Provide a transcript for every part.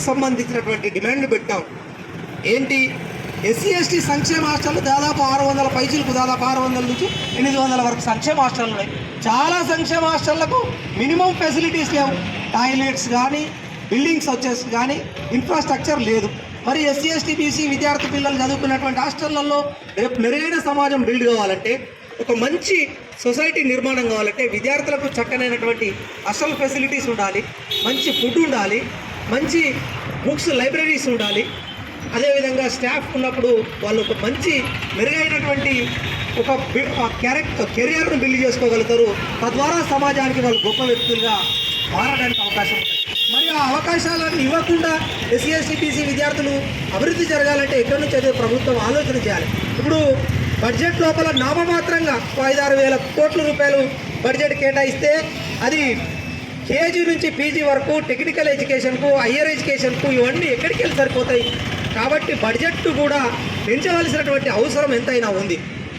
సంబంధించినటువంటి డిమాండ్లు పెట్టాం. ఏంటి? ఎస్సీ ఎస్టీ సంక్షేమ హాస్టళ్ళు దాదాపు ఆరు వందల పైసలకు దాదాపు ఆరు వందల నుంచి ఎనిమిది వందల వరకు సంక్షేమ హాస్టళ్ళు ఉన్నాయి. చాలా సంక్షేమ హాస్టళ్ళకు మినిమం ఫెసిలిటీస్ లేవు. టాయిలెట్స్ కానీ బిల్డింగ్స్ వచ్చేసి కానీ ఇన్ఫ్రాస్ట్రక్చర్ లేదు. మరి ఎస్సీ ఎస్టీ బీసీ విద్యార్థి పిల్లలు చదువుకున్నటువంటి హాస్టళ్ళలో రేపు మెరుగైన సమాజం బిల్డ్ కావాలంటే ఒక మంచి సొసైటీ నిర్మాణం కావాలంటే విద్యార్థులకు చక్కనైనటువంటి హాస్టల్ ఫెసిలిటీస్ ఉండాలి మంచి ఫుడ్ ఉండాలి మంచి బుక్స్ లైబ్రరీస్ ఉండాలి. అదేవిధంగా స్టాఫ్ ఉన్నప్పుడు వాళ్ళు ఒక మంచి మెరుగైనటువంటి ఒక క్యారెక్టర్ కెరియర్ను బిల్డ్ చేసుకోగలుగుతారు. తద్వారా సమాజానికి వాళ్ళు గొప్ప వ్యక్తులుగా మారడానికి అవకాశం ఉంటుంది. మరి ఆ అవకాశాలను ఇవ్వకుండా ఎస్సీ ఎస్టీ బీసీ విద్యార్థులు అభివృద్ధి జరగాలంటే ఎక్కడి నుంచి అయితే ప్రభుత్వం ఆలోచన చేయాలి? ఇప్పుడు బడ్జెట్ లోపల నామమాత్రంగా ఐదారు వేల కోట్ల రూపాయలు బడ్జెట్ కేటాయిస్తే అది కేజీ నుంచి పీజీ వరకు టెక్నికల్ ఎడ్యుకేషన్కు హయ్యర్ ఎడ్యుకేషన్కు ఇవన్నీ ఎక్కడికి వెళ్ళి సరిపోతాయి? కాబట్టి బడ్జెట్ కూడా పెంచవలసినటువంటి అవసరం ఎంతైనా ఉంది.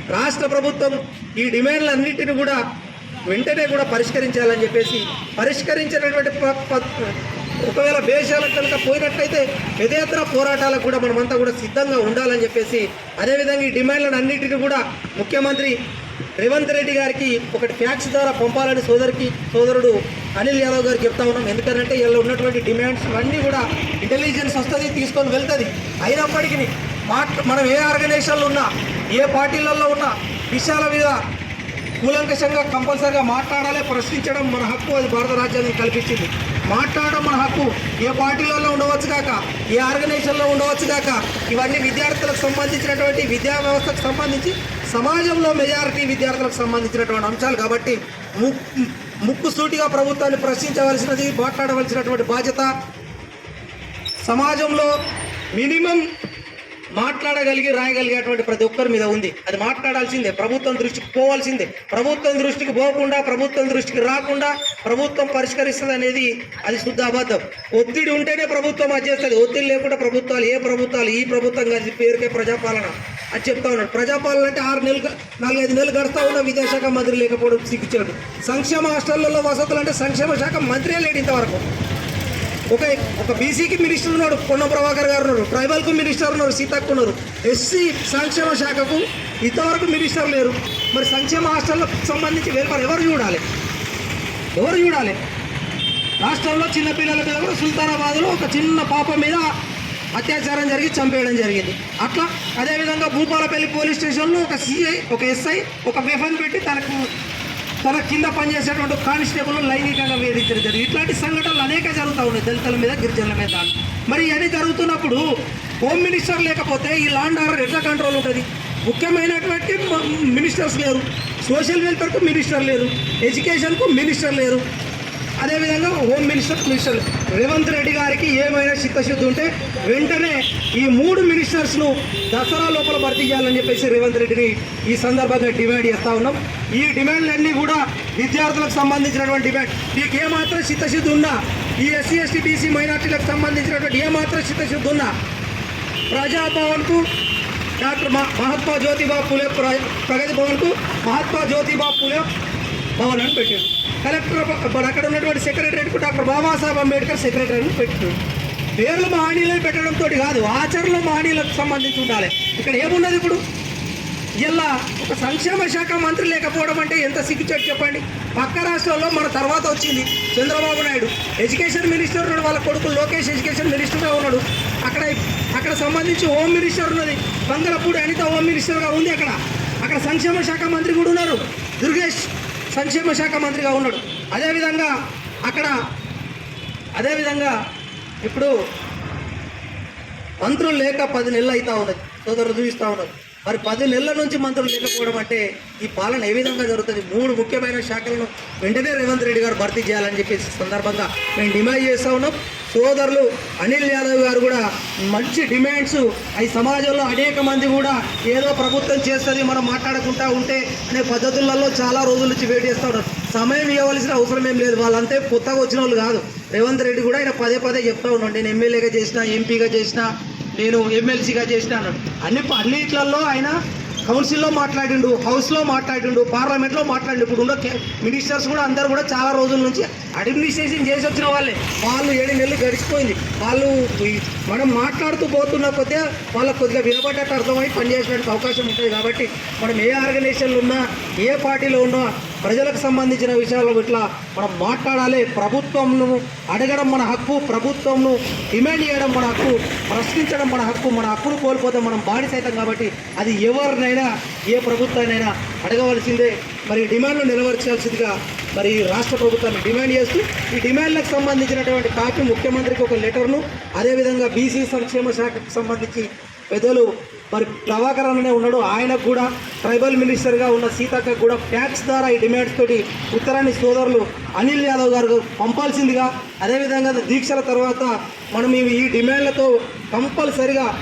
రాష్ట్ర ప్రభుత్వం ఈ డిమాండ్లన్నింటినీ కూడా వెంటనే కూడా పరిష్కరించాలని చెప్పేసి పరిష్కరించినటువంటి ప- ఒకవేళ వేషాలకు కనుక పోయినట్లయితే యథేతర పోరాటాలకు కూడా మనమంతా కూడా సిద్ధంగా ఉండాలని చెప్పేసి అదేవిధంగా ఈ డిమాండ్లను అన్నింటినీ కూడా ముఖ్యమంత్రి రేవంత్ రెడ్డి గారికి ఒకటి ఫ్యాక్స్ ద్వారా పంపాలని సోదరికి సోదరుడు అనిల్ యాదవ్ గారికి చెప్తా ఉన్నాం. ఎందుకంటే వీళ్ళు ఉన్నటువంటి డిమాండ్స్ అన్నీ కూడా ఇంటెలిజెన్స్ వస్తుంది తీసుకొని వెళ్తుంది. అయినప్పటికీ మా మనం ఏ ఆర్గనైజేషన్లో ఉన్నా ఏ పార్టీలలో ఉన్నా విషయాల మీద కూలంకషంగా కంపల్సరిగా మాట్లాడాలి ప్రశ్నించడం మన హక్కు అది భారత రాజ్యాంగం కల్పించింది మాట్లాడడం మన హక్కు. ఏ పార్టీలలో ఉండవచ్చు కాక ఏ ఆర్గనైజేషన్లో ఉండవచ్చు కాక ఇవన్నీ విద్యార్థులకు సంబంధించినటువంటి విద్యా వ్యవస్థకు సంబంధించి సమాజంలో మెజారిటీ విద్యార్థులకు సంబంధించినటువంటి అంశాలు కాబట్టి ముక్కు సూటిగా ప్రభుత్వాన్ని ప్రశ్నించవలసినది మాట్లాడవలసినటువంటి బాధ్యత సమాజంలో మినిమం మాట్లాడగలిగి రాయగలిగేటువంటి ప్రతి ఒక్కరి మీద ఉంది. అది మాట్లాడాల్సిందే. ప్రభుత్వం దృష్టికి పోవాల్సిందే. ప్రభుత్వం దృష్టికి పోకుండా ప్రభుత్వం దృష్టికి రాకుండా ప్రభుత్వం పరిష్కరిస్తుంది అనేది అది శుద్ధ అబద్ధం. ఒత్తిడి ఉంటేనే ప్రభుత్వం అది చేస్తుంది. ఒత్తిడి లేకుండా ప్రభుత్వాలు ఏ ప్రభుత్వాలు ఈ ప్రభుత్వం కాదు పేరుకే ప్రజాపాలన. అది చెప్తా ఉన్నాడు. ప్రజాపాలన అంటే ఆరు నెలలు నాలుగైదు నెలలు గడుస్తూ ఉన్న విద్యాశాఖ మంత్రి లేకపోవడం సిగ్గుచాడు సంక్షేమ హాస్టళ్ళలో వసతులు అంటే సంక్షేమ శాఖ మంత్రే లేడు ఇంతవరకు. ఒక ఒక బీసీకి మినిస్టర్ ఉన్నాడు పొన్న ప్రభాకర్ గారు ఉన్నారు ట్రైబల్కు మినిస్టర్ ఉన్నారు సీతక్కు ఉన్నారు. ఎస్సీ సంక్షేమ శాఖకు ఇంతవరకు మినిస్టర్ లేరు. మరి సంక్షేమ హాస్టల్లకు సంబంధించి వెల్ఫేర్ ఎవరు చూడాలి? ఎవరు చూడాలి? రాష్ట్రంలో చిన్నపిల్లల మీద కూడా సుల్తానాబాద్లో ఒక చిన్న పాప మీద అత్యాచారం జరిగి చంపేయడం జరిగింది. అట్లా అదేవిధంగా భూపాలపల్లి పోలీస్ స్టేషన్లో ఒక సిఐ ఒక ఎస్ఐ ఒక వెఫన్ పెట్టి తనకు తన కింద పనిచేసేటువంటి కానిస్టేబుల్ లైంగికంగా వేధించడం జరిగింది. ఇట్లాంటి సంఘటనలు అనేక జరుగుతూ ఉన్నాయి దళితుల మీద గిరిజనుల మీద. మరి ఇవన్నీ జరుగుతున్నప్పుడు హోమ్ మినిస్టర్ లేకపోతే ఈ లాండ్ ఆర్డర్ ఎట్లా కంట్రోల్ ఉంటుంది? ముఖ్యమైనటువంటి మినిస్టర్స్ లేరు. సోషల్ వెల్ఫేర్కు మినిస్టర్ లేరు. ఎడ్యుకేషన్కు మినిస్టర్ లేరు. అదేవిధంగా home minister minister Revanth Reddy గారికి ఏమైనా చిత్తశుద్ధి ఉంటే వెంటనే ఈ మూడు మినిస్టర్స్ను దసరా లోపల భర్తీ చేయాలని చెప్పేసి రేవంత్ రెడ్డిని ఈ సందర్భంగా డిమాండ్ చేస్తూ ఉన్నాం. ఈ డిమాండ్లన్నీ కూడా విద్యార్థులకు సంబంధించినటువంటి డిమాండ్. మీకు ఏమాత్రం చిత్తశుద్ధి ఉన్నా ఈ ఎస్సీ ఎస్టీ బీసీ మైనార్టీలకు సంబంధించినటువంటి ఏమాత్రం చిత్తశుద్ధి ఉన్నా ప్రజాభవన్కు డాక్టర్ మహ- మహాత్మా జ్యోతిబా పూలే ప్ర- ప్రగతి భవన్కు మహాత్మా జ్యోతిబా పూలే భవన్ అని పెట్టారు. కలెక్టర్ బ- అక్కడ ఉన్నటువంటి సెక్రటరీకి డాక్టర్ బాబాసాహెబ్ అంబేద్కర్ సెక్రటరీని పెట్టాడు పేర్లు మహనీయులు పెట్టడంతో కాదు ఆచరణలు మహనీయులకు సంబంధించి ఉండాలి. ఇక్కడ ఏమున్నది ఇప్పుడు? ఇలా ఒక సంక్షేమ శాఖ మంత్రి లేకపోవడం అంటే ఎంత సిగ్గుచేటు చెప్పండి? పక్క రాష్ట్రాల్లో మన తర్వాత వచ్చింది చంద్రబాబు నాయుడు. ఎడ్యుకేషన్ మినిస్టర్ ఉన్నాడు వాళ్ళ కొడుకు లోకేష్ ఎడ్యుకేషన్ మినిస్టర్గా ఉన్నాడు. అక్కడ అక్కడ సంబంధించి హోమ్ మినిస్టర్ ఉన్నది. బంగళపూడి అనిత హోమ్ మినిస్టర్గా ఉంది అక్కడ. అక్కడ సంక్షేమ శాఖ మంత్రి కూడా ఉన్నారు. దుర్గేష్ సంక్షేమ శాఖ మంత్రిగా ఉన్నాడు. అదేవిధంగా అక్కడ అదేవిధంగా ఇప్పుడు మంత్రులు లేక పది నెలలు అవుతూ ఉన్నది. సోదరులు చూపిస్తూ ఉన్నారు. మరి పది నెలల నుంచి మంత్రులు లేకపోవడం అంటే ఈ పాలన ఏ విధంగా జరుగుతుంది? మూడు ముఖ్యమైన శాఖలను వెంటనే రేవంత్ రెడ్డి గారు భర్తీ చేయాలని చెప్పేసి సందర్భంగా మేము డిమాండ్ చేస్తూ ఉన్నాం. సోదరులు అనిల్ యాదవ్ గారు కూడా మంచి డిమాండ్స్ ఈ సమాజంలో అనేక మంది కూడా ఏదో ప్రభుత్వం చేస్తుంది మనం మాట్లాడకుండా ఉంటే అనే పద్ధతులలో చాలా రోజుల నుంచి వెయిట్ చేస్తూ ఉన్నారు. సమయం ఇవ్వవలసిన అవసరం ఏం లేదు. వాళ్ళంతే కొత్తగా వచ్చిన వాళ్ళు కాదు. రేవంత్ రెడ్డి కూడా ఆయన పదే పదే చెప్తా ఉన్నాడు. నేను ఎమ్మెల్యేగా చేసిన ఎంపీగా చేసిన నేను ఎమ్మెల్సీగా చేసినాను. అన్ని అన్నిట్లలో ఆయన కౌన్సిల్లో మాట్లాడిండు హౌస్లో మాట్లాడిండు పార్లమెంట్లో మాట్లాడిండు. ఇప్పుడు ఉన్న మినిస్టర్స్ కూడా అందరు కూడా చాలా రోజుల నుంచి అడ్మినిస్ట్రేషన్ చేసి వచ్చిన వాళ్ళే. వాళ్ళు ఏడు నెలలు గడిచిపోయింది. వాళ్ళు మనం మాట్లాడుతూ పోతున్న కొద్దిగా వాళ్ళకు కొద్దిగా వినబడ్డట్టు అర్థమై పనిచేసేటువంటి అవకాశం ఉంటుంది కాబట్టి మనం ఏ ఆర్గనైజేషన్లో ఉన్నా ఏ పార్టీలో ఉన్నా ప్రజలకు సంబంధించిన విషయాలు ఇట్లా మనం మాట్లాడాలి. ప్రభుత్వంను అడగడం మన హక్కు ప్రభుత్వంను డిమాండ్ చేయడం మన హక్కు ప్రశ్నించడం మన హక్కు మన హక్కును కోల్పోతే మనం బానిసైతం కాబట్టి అది ఎవరినైనా ఏ ప్రభుత్వాన్నైనా అడగవలసిందే. మరి డిమాండ్లు నెరవేర్చాల్సిందిగా మరి ఈ రాష్ట్ర ప్రభుత్వాన్ని డిమాండ్ చేస్తూ ఈ డిమాండ్లకు సంబంధించినటువంటి కాపీ ముఖ్యమంత్రికి ఒక లెటర్ను అదేవిధంగా బీసీ సంక్షేమ శాఖకు సంబంధించి పెద్దలు మరి ప్రభాకర్ అనే ఉన్నాడు. ఆయనకు కూడా ట్రైబల్ మినిస్టర్గా ఉన్న సీతక్క కూడా ఫ్యాక్స్ ద్వారా ఈ డిమాండ్స్ తోటి ఉత్తరాని సోదరులు అనిల్ యాదవ్ గారు పంపాల్సిందిగా అదేవిధంగా దీక్షల తర్వాత మనం ఈ- ఈ డిమాండ్లతో కంపల్సరిగా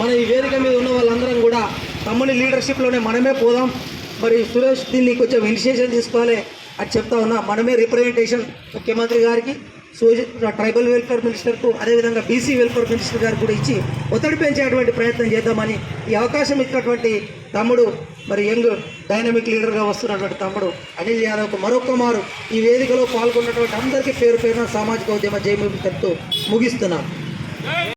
మన ఈ వేదిక మీద ఉన్న వాళ్ళందరం కూడా తమ్ముని లీడర్షిప్లోనే మనమే పోదాం. మరి సురేష్ దీన్ని కొంచెం ఇనిషియేషన్ తీసుకోవాలి అని చెప్తా ఉన్నా. మనమే రిప్రజెంటేషన్ ముఖ్యమంత్రి గారికి సో ట్రైబల్ వెల్ఫేర్ మినిస్టర్కు అదేవిధంగా బీసీ వెల్ఫేర్ మినిస్టర్ గారు కూడా ఇచ్చి ఒత్తిడి పెంచేటువంటి ప్రయత్నం చేద్దామని ఈ అవకాశం ఇచ్చినటువంటి తమ్ముడు మరి యంగ్ డైనమిక్ లీడర్గా వస్తున్నటువంటి తమ్ముడు అనిల్ యాదవ్కు మరొక మారు ఈ వేదికలో పాల్గొన్నటువంటి అందరికీ పేరు పేరున సామాజిక ఉద్యమ జయమూర్తి చెప్తూ ముగిస్తున్నాను.